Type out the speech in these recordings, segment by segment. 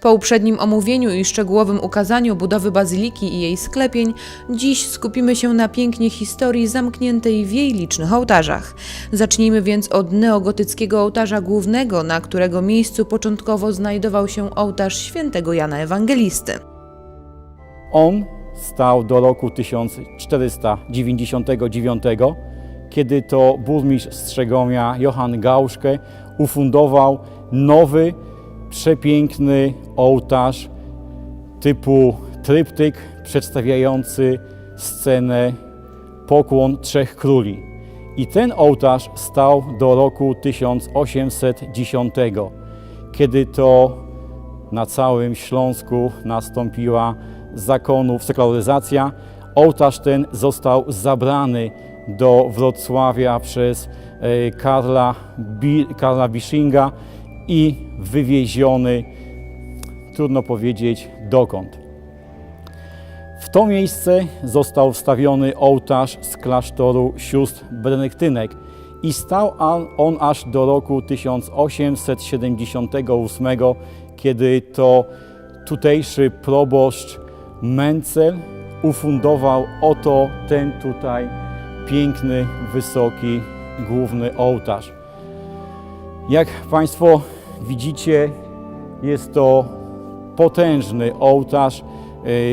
Po uprzednim omówieniu i szczegółowym ukazaniu budowy bazyliki i jej sklepień, dziś skupimy się na pięknie historii zamkniętej w jej licznych ołtarzach. Zacznijmy więc od neogotyckiego ołtarza głównego, na którego miejscu początkowo znajdował się ołtarz świętego Jana Ewangelisty. On stał do roku 1499, kiedy to burmistrz Strzegomia Johann Gauszke ufundował nowy, przepiękny ołtarz typu tryptyk przedstawiający scenę Pokłon Trzech Króli. I ten ołtarz stał do roku 1810, kiedy to na całym Śląsku nastąpiła zakonów sekularyzacja. Ołtarz ten został zabrany do Wrocławia przez e, Karla, Bi, Karla Bishinga i wywieziony, trudno powiedzieć dokąd. W to miejsce został wstawiony ołtarz z klasztoru sióstr benedyktynek i stał on- aż do roku 1878, kiedy to tutejszy proboszcz Mencel ufundował oto ten tutaj piękny, wysoki, główny ołtarz. Jak Państwo widzicie, jest to potężny ołtarz,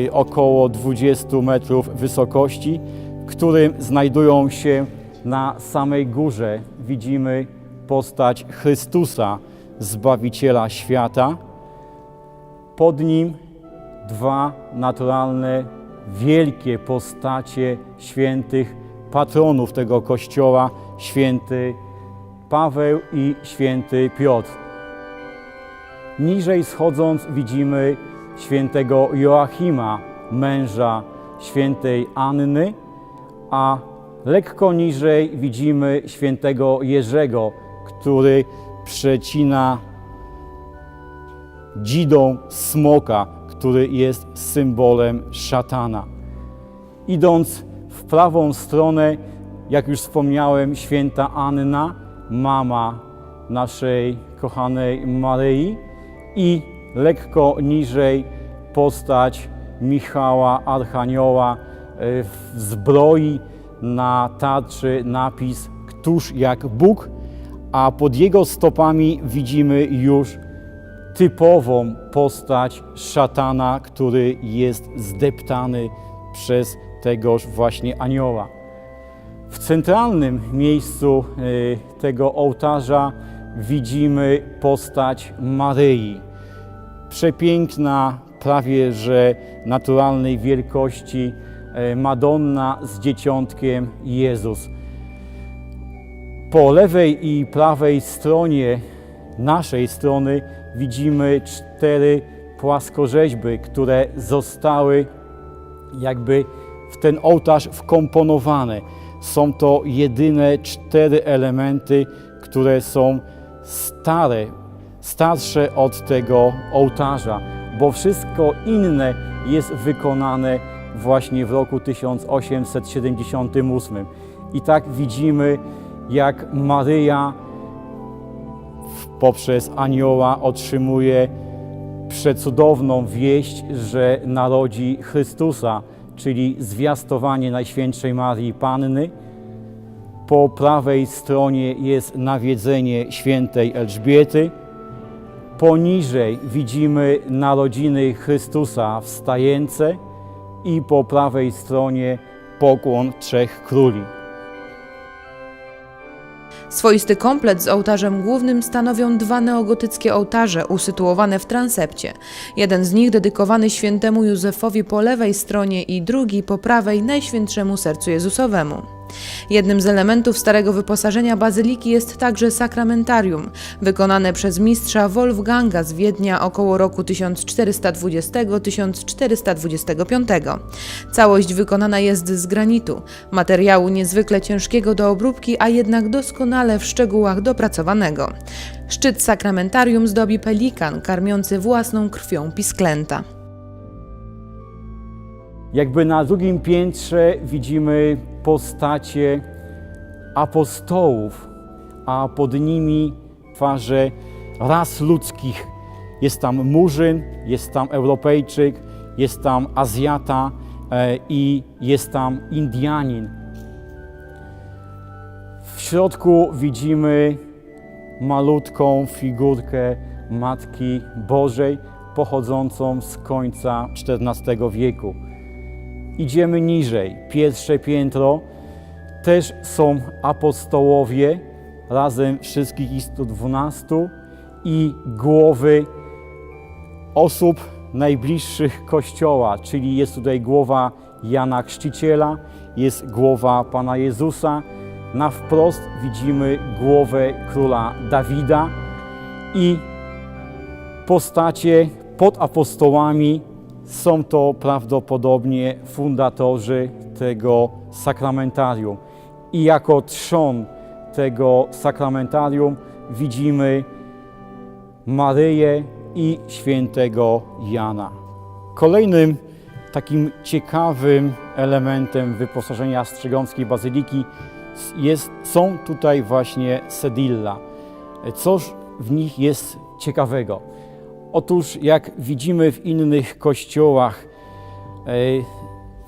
y, około 20 metrów wysokości, w którym znajdują się na samej górze, widzimy postać Chrystusa, Zbawiciela świata. Pod nim dwa naturalne, wielkie postacie świętych patronów tego kościoła, święty Paweł i święty Piotr. Niżej schodząc widzimy świętego Joachima, męża świętej Anny, a lekko niżej widzimy świętego Jerzego, który przecina dzidą smoka, który jest symbolem szatana. Idąc w prawą stronę, jak już wspomniałem, święta Anna, mama naszej kochanej Maryi i lekko niżej postać Michała Archanioła e, w zbroi na tarczy napis Któż jak Bóg, a pod jego stopami widzimy już typową postać szatana, który jest zdeptany przez tegoż właśnie anioła. W centralnym miejscu y, tego ołtarza widzimy postać Maryi. Przepiękna, prawie że naturalnej wielkości y, Madonna z dzieciątkiem Jezus. Po lewej i prawej stronie naszej strony widzimy cztery płaskorzeźby, które zostały jakby w ten ołtarz wkomponowane. Są to jedyne cztery elementy, które są stare, starsze od tego ołtarza, bo wszystko inne jest wykonane właśnie w roku 1878. I tak widzimy, jak Maryja poprzez anioła otrzymuje przecudowną wieść, że narodzi Chrystusa, czyli zwiastowanie Najświętszej Marii Panny. Po prawej stronie jest nawiedzenie świętej Elżbiety. Poniżej widzimy narodziny Chrystusa w stajence i po prawej stronie pokłon trzech króli. Swoisty komplet z ołtarzem głównym stanowią dwa neogotyckie ołtarze usytuowane w transepcie. Jeden z nich dedykowany świętemu Józefowi po lewej stronie i drugi po prawej Najświętszemu Sercu Jezusowemu. Jednym z elementów starego wyposażenia bazyliki jest także sakramentarium, wykonane przez mistrza Wolfganga z Wiednia około roku 1420-1425. Całość wykonana jest z granitu, materiału niezwykle ciężkiego do obróbki, a jednak doskonale w szczegółach dopracowanego. Szczyt sakramentarium zdobi pelikan karmiący własną krwią pisklęta. Jakby na drugim piętrze widzimy postacie apostołów, a pod nimi twarze ras ludzkich, Jest tam Murzyn, jest tam Europejczyk, jest tam Azjata e, i jest tam Indianin. W środku widzimy malutką figurkę Matki Bożej pochodzącą z końca XIV wieku. Idziemy niżej, pierwsze piętro, też są apostołowie, razem wszystkich istot 12 i głowy osób najbliższych Kościoła, czyli jest tutaj głowa Jana Chrzciciela, jest głowa Pana Jezusa, na wprost widzimy głowę króla Dawida i postacie pod apostołami są to prawdopodobnie fundatorzy tego sakramentarium. I jako trzon tego sakramentarium widzimy Maryję i świętego Jana. Kolejnym takim ciekawym elementem wyposażenia Strzegomskiej Bazyliki jest, są tutaj właśnie sedilla. Coż w nich jest ciekawego? Otóż jak widzimy w innych kościołach, e,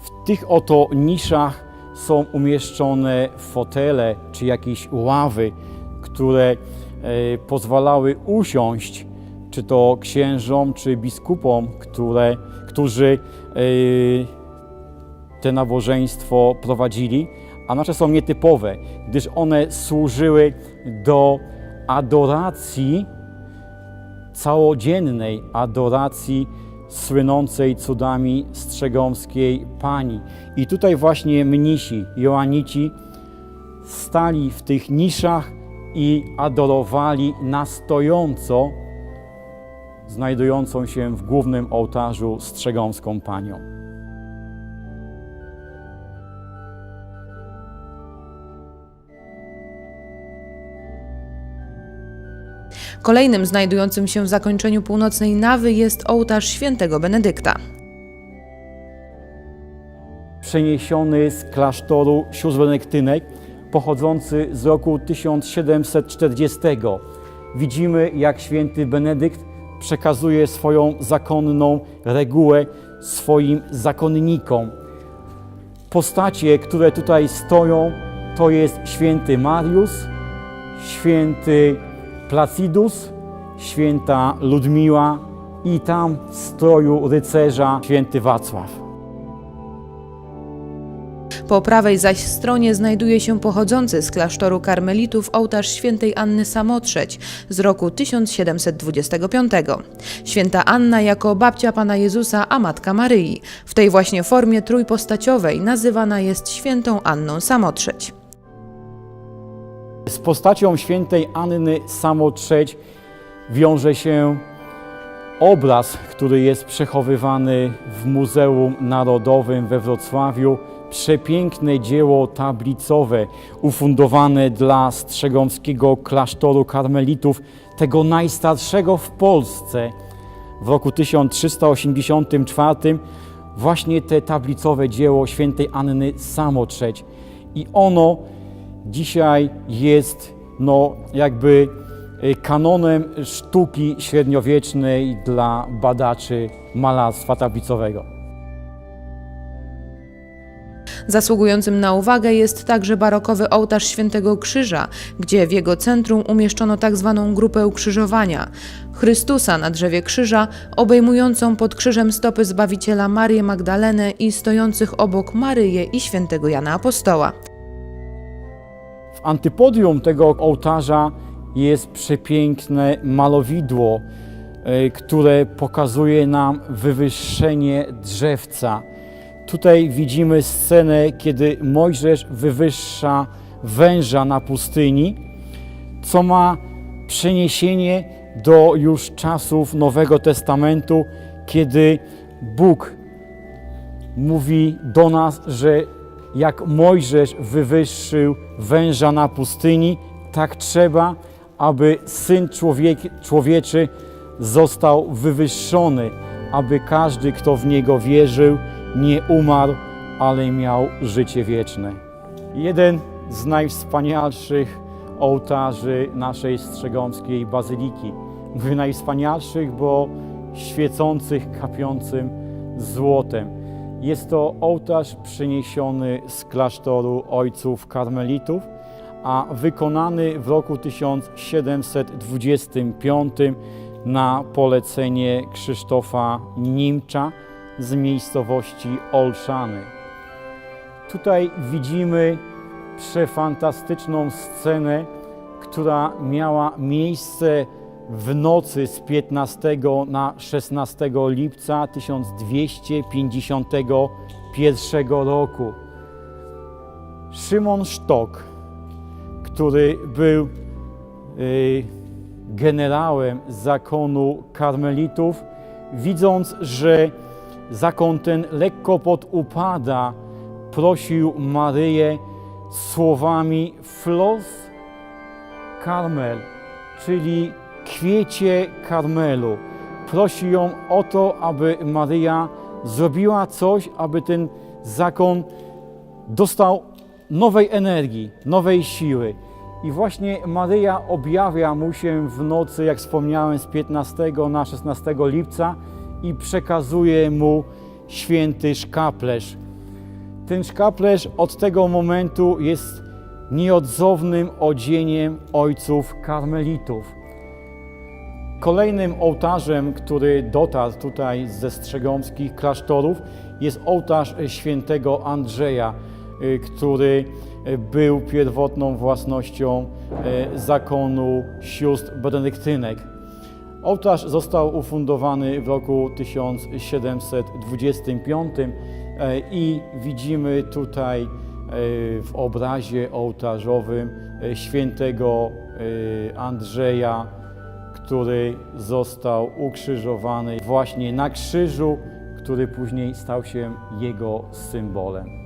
w tych oto niszach są umieszczone fotele czy jakieś ławy, które e, pozwalały usiąść czy to księżom, czy biskupom, które, którzy e, te nabożeństwo prowadzili, a nasze są nietypowe, gdyż one służyły do adoracji, całodziennej adoracji słynącej cudami strzegomskiej Pani. I tutaj właśnie mnisi, Joanici stali w tych niszach i adorowali na stojąco znajdującą się w głównym ołtarzu strzegomską Panią. Kolejnym znajdującym się w zakończeniu północnej nawy jest ołtarz świętego Benedykta. przeniesiony z klasztoru sióstr pochodzący z roku 1740. Widzimy, jak święty Benedykt przekazuje swoją zakonną regułę swoim zakonnikom. Postacie, które tutaj stoją, to jest święty Mariusz, święty Placidus, święta Ludmiła i tam w stroju rycerza święty Wacław. Po prawej zaś stronie znajduje się pochodzący z klasztoru karmelitów ołtarz świętej Anny Samotrzeć z roku 1725. Święta Anna jako babcia Pana Jezusa, a matka Maryi. W tej właśnie formie trójpostaciowej nazywana jest świętą Anną Samotrzeć. Postacią świętej Anny Samotrzeć wiąże się obraz, który jest przechowywany w Muzeum Narodowym we Wrocławiu. Przepiękne dzieło tablicowe ufundowane dla Strzegomskiego Klasztoru Karmelitów, tego najstarszego w Polsce. W roku 1384 właśnie te tablicowe dzieło świętej Anny Samotrzeć. I ono dzisiaj jest no, jakby y, kanonem sztuki średniowiecznej dla badaczy malarstwa tablicowego. Zasługującym na uwagę jest także barokowy ołtarz Świętego Krzyża, gdzie w jego centrum umieszczono tzw. grupę ukrzyżowania Chrystusa na drzewie krzyża, obejmującą pod krzyżem stopy Zbawiciela Marię Magdalenę i stojących obok Maryję i Świętego Jana Apostoła. Antypodium tego ołtarza jest przepiękne malowidło, y, które pokazuje nam wywyższenie drzewca. Tutaj widzimy scenę, kiedy Mojżesz wywyższa węża na pustyni, co ma przeniesienie do już czasów Nowego Testamentu, kiedy Bóg mówi do nas, że jak Mojżesz wywyższył węża na pustyni, tak trzeba, aby Syn człowiek, Człowieczy został wywyższony, aby każdy, kto w Niego wierzył, nie umarł, ale miał życie wieczne. Jeden z najwspanialszych ołtarzy naszej Strzegomskiej Bazyliki. mówię najwspanialszych, bo świecących, kapiącym złotem. Jest to ołtarz przyniesiony z klasztoru ojców karmelitów, a wykonany w roku 1725 na polecenie Krzysztofa Nimcza z miejscowości Olszany. Tutaj widzimy przefantastyczną scenę, która miała miejsce w nocy z 15 na 16 lipca 1251 roku. Szymon Sztok, który był y, generałem zakonu karmelitów, widząc, że zakon ten lekko podupada, prosił Maryję słowami Flos Karmel, czyli kwiecie Karmelu. Prosi ją o to, aby Maryja zrobiła coś, aby ten zakon dostał nowej energii, nowej siły. I właśnie Maryja objawia mu się w nocy, jak wspomniałem, z 15 na 16 lipca i przekazuje mu święty szkaplerz. Ten szkaplerz od tego momentu jest nieodzownym odzieniem ojców karmelitów. Kolejnym ołtarzem, który dotarł tutaj ze strzegomskich klasztorów, jest ołtarz świętego Andrzeja, y, który y, był pierwotną własnością y, zakonu sióstr benedyktynek. Ołtarz został ufundowany w roku 1725 e, i widzimy tutaj w obrazie ołtarzowym świętego Andrzeja, który został ukrzyżowany właśnie na krzyżu, który później stał się jego symbolem.